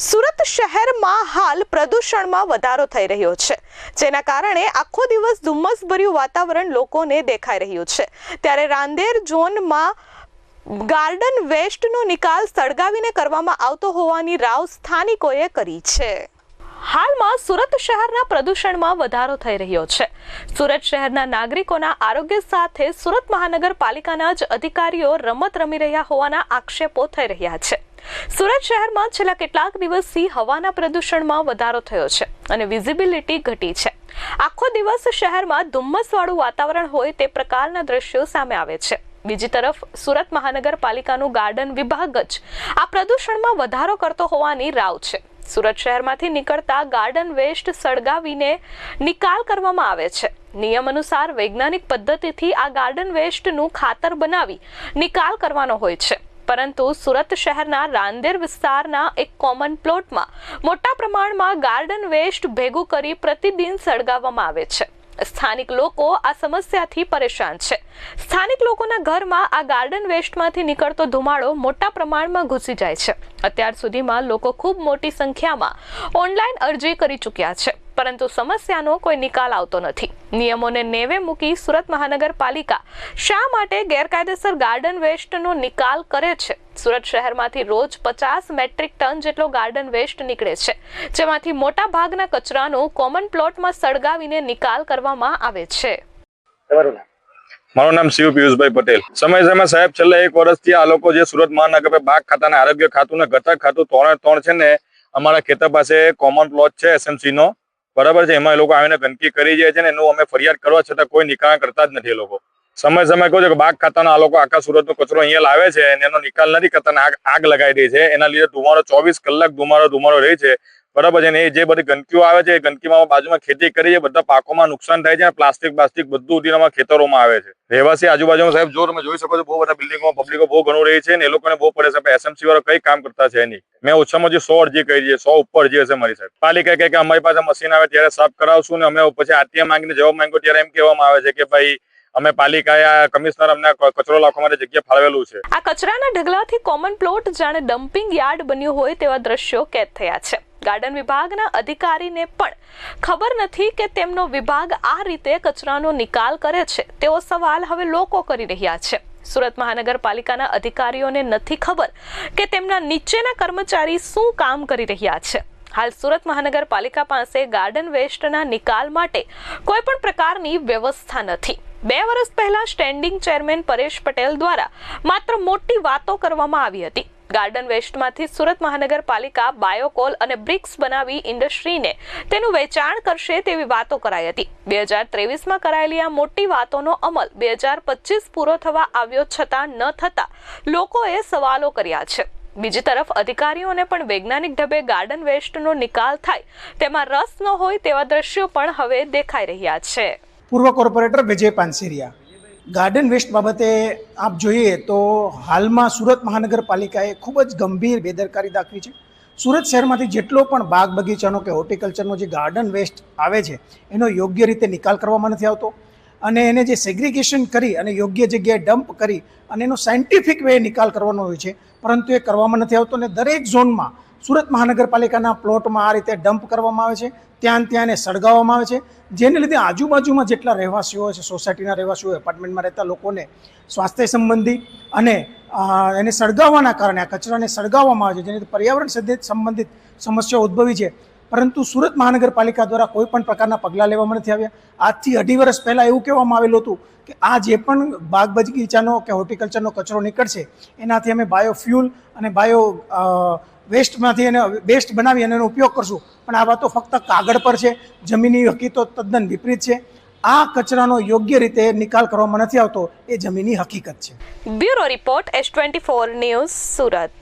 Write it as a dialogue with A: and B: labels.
A: સુરત શહેરમાં હાલ પ્રદૂષણમાં વધારો થઈ રહ્યો છે. જેના કારણે આખો દિવસ ધુમ્મસભર્યું વાતાવરણ લોકોને દેખાઈ રહ્યું છે. ત્યારે રાંદેર ઝોનમાં ગાર્ડન વેસ્ટનો નિકાલ સળગાવીને કરવામાં આવતો હોવાની રાવ સ્થાનિકોએ કરી છે. હાલમાં સુરત શહેરના પ્રદૂષણમાં વધારો થઈ રહ્યો છે. સુરત શહેરના નાગરિકોના આરોગ્ય સાથે સુરત મહાનગરપાલિકાના જ અધિકારીઓ રમત રમી રહ્યા હોવાના આક્ષેપો થઈ રહ્યા છે. સુરત શહેરમાં છેલ્લા કેટલાક દિવસથી હવાના પ્રદૂષણમાં વધારો થયો છે અને વિઝિબિલિટી ઘટી છે. આખો દિવસ શહેરમાં ધુમ્મસવાળું વાતાવરણ હોય તે પ્રકારના દ્રશ્યો સામે આવે છે. બીજી તરફ, સુરત મહાનગરપાલિકાનું ગાર્ડન વિભાગ જ આ પ્રદૂષણમાં વધારો કરતો હોવાની રાવ છે. સુરત શહેરમાંથી નીકળતા ગાર્ડન વેસ્ટ સળગાવીને નિકાલ કરવામાં આવે છે. નિયમ અનુસાર વૈજ્ઞાનિક પદ્ધતિથી આ ગાર્ડન વેસ્ટનું ખાતર બનાવી નિકાલ કરવાનો હોય છે. પરંતુ સુરત શહેરના રાંદેર વિસ્તારના એક કોમન પ્લોટમાં મોટા પ્રમાણમાં ગાર્ડન વેસ્ટ ભેગું કરી પ્રતિદિન સળગાવવામાં આવે છે. સ્થાનિક લોકો આ સમસ્યાથી પરેશાન છે. સ્થાનિક લોકોના ઘરમાં આ ગાર્ડન વેસ્ટમાંથી નીકળતો ધુમાડો મોટા પ્રમાણમાં ઘૂસી જાય છે. અત્યાર સુધીમાં લોકો ખૂબ મોટી સંખ્યામાં ઓનલાઈન અરજી કરી ચૂક્યા છે. પરંતુ સમસ્યાનો કોઈ નિકાલ આવતો નથી. નિયમોને નેવે મૂકી સુરત મહાનગરપાલિકા શા માટે ગેરકાયદેસર ગાર્ડન વેસ્ટનો નિકાલ કરે છે? સુરત શહેરમાંથી રોજ પચાસ મેટ્રિક ટન જેટલો ગાર્ડન વેસ્ટ નીકળે છે જેમાંથી મોટા ભાગના કચરાનો કોમન પ્લોટમાં સળગાવીને નિકાલ કરવામાં આવે છે.
B: મારું નામ શિવ પિયુષભાઈ પટેલ. સમય સમય સાહેબ છેલ્લા એક વર્ષથી આ લોકો જે સુરત મહાનગર બાગ ખાતા આરોગ્ય ખાતું ને ઘટક ખાતું ત્રણે ત્રણ છે ને અમારા ખેતર પાસે કોમન પ્લોટ છે એસએમસી નો. બરાબર છે? એમાં એ લોકો આવીને ગંદકી કરી જાય છે ને એનું અમે ફરિયાદ કરવા છતાં કોઈ નિકાલ કરતા જ નથી એ લોકો. સમય સમય કહું છું કે બાગ ખાતાના આ લોકો આખા સુરતનો કચરો અહીંયા લાવે છે અને એનો નિકાલ નથી કરતા આગ આગ લગાવી દે છે. એના લીધે ધુમાડો ચોવીસ કલાક ધુમાડો ધુમાડો રહે છે. બરાબર છે. ને જે બધી ગંદકીઓ આવે છે, એ ગંદકીમાં બાજુમાં ખેતી કરી બધા પાકોમાં નુકસાન થાય છે અને પ્લાસ્ટિક પ્લાસ્ટિક બધું અમારા ખેતરોમાં આવે છે. રહેવાસી આજુબાજુમાં સાહેબ, જો તમે જોઈ શકો છો, બહુ બધા બિલ્ડિંગમાં પબ્લિકો બહુ ઘણું રહી છે ને એ લોકોને બહુ પડે છે. એસએમસી વાળા કઈ કામ કરતા છે નહીં. મેં ઓછામાં ઓછી સો અરજી કરી છે, સો ઉપર અરજી હશે મારી સાહેબ. પાલિકા કહે કે અમારી પાસે મશીન આવે ત્યારે સાફ કરાવશું ને અમે પછી આરટીઆઈ માંગીને જવાબ માંગ્યો ત્યારે એમ કહેવામાં આવે છે કે ભાઈ, અમે પાલિકાએ કમિશનર અમને કચરો લાખવા માટે જગ્યા ફાળવેલું છે.
A: આ કચરાના ઢગલાથી કોમન પ્લોટ જાણે ડમ્પિંગ યાર્ડ બન્યું હોય તેવા દ્રશ્યો કેદ થયા છે. ગાર્ડન વિભાગના અધિકારીને પણ ખબર નથી કે તેમનો વિભાગ આ રીતે કચરાનો નિકાલ કરે છે. તેવો સવાલ હવે લોકો કરી રહ્યા છે. સુરત મહાનગરપાલિકાના અધિકારીઓને નથી ખબર કે તેમના નીચેના કર્મચારી શું કામ કરી રહ્યા છે. હાલ સુરત મહાનગરપાલિકા પાસે ગાર્ડન વેસ્ટના નિકાલ માટે કોઈ પણ પ્રકારની વ્યવસ્થા નથી. બે વર્ષ પહેલા સ્ટેન્ડિંગ ચેરમેન પરેશ પટેલ દ્વારા માત્ર મોટી વાતો કરવામાં આવી હતી. ગાર્ડન વેસ્ટમાંથી સુરત મહાનગરપાલિકા બાયોકોલ અને બ્રિક્સ બનાવી ઇન્ડસ્ટ્રીને તેનું વેચાણ કરશે તેવી વાતો કરાઈ હતી. બે હજાર ત્રેવીસમાં કરાયેલી આ મોટી વાતોનો અમલ બે હજાર પચીસ પૂરો થવા આવ્યો છતાં ન થતા લોકોએ સવાલો કર્યા છે. બીજી તરફ અધિકારીઓને પણ વૈજ્ઞાનિક ઢબે ગાર્ડન વેસ્ટનો નિકાલ થાય તેમાં રસ ન હોય તેવા દ્રશ્યો પણ હવે દેખાઈ રહ્યા છે.
C: પૂર્વ corporator Vijay Panseriya garden waste બાબતે આપ જોઈએ તો હાલમાં સુરત મહાનગરપાલિકાએ ખૂબ જ ગંભીર બેદરકારી દાખવી છે. સુરત શહેરમાંથી જેટલો પણ બાગ બગીચાનો કે હોર્ટિકલ્ચરનો જે ગાર્ડન વેસ્ટ આવે છે, એનો યોગ્ય રીતે નિકાલ કરવામાં નથી આવતો. અને એને જે સેગ્રિગેશન કરી અને યોગ્ય જગ્યાએ ડમ્પ કરી અને એનો સાયન્ટિફિક વે નિકાલ કરવાનો હોય છે, પરંતુ એ કરવામાં નથી આવતો. અને દરેક ઝોનમાં સુરત મહાનગરપાલિકાના પ્લોટમાં આ રીતે ડમ્પ કરવામાં આવે છે. ત્યાં ત્યાંને સળગાવવામાં આવે છે. જેને લીધે આજુબાજુમાં જેટલા રહેવાસીઓ છે, સોસાયટીના રહેવાસીઓ, એપાર્ટમેન્ટમાં રહેતા લોકોને સ્વાસ્થ્ય સંબંધી અને એને સળગાવવાના કારણે, આ કચરાને સળગાવવામાં આવે છે. જેને પર્યાવરણ સંબંધિત સમસ્યાઓ ઉદ્ભવી છે. પરંતુ સુરત મહાનગરપાલિકા દ્વારા કોઈ પણ પ્રકારના પગલાં લેવામાં નથી આવ્યા. આજથી અઢી વર્ષ પહેલાં એવું કહેવામાં આવેલું હતું કે આ જે પણ બાગ બગીચાનો કે હોર્ટિકલ્ચરનો કચરો નીકળશે, એનાથી અમે બાયોફ્યુલ અને બાયો વેસ્ટમાંથી એને બેસ્ટ બનાવી અને એનો ઉપયોગ કરશું. પણ આ વાતો ફક્ત કાગળ પર છે જમીની હકીકતો તદ્દન વિપરીત છે. આ કચરાનો યોગ્ય રીતે નિકાલ કરવામાં નથી આવતો, એ જમીની હકીકત છે.
A: Bureau report S twenty four news Surat.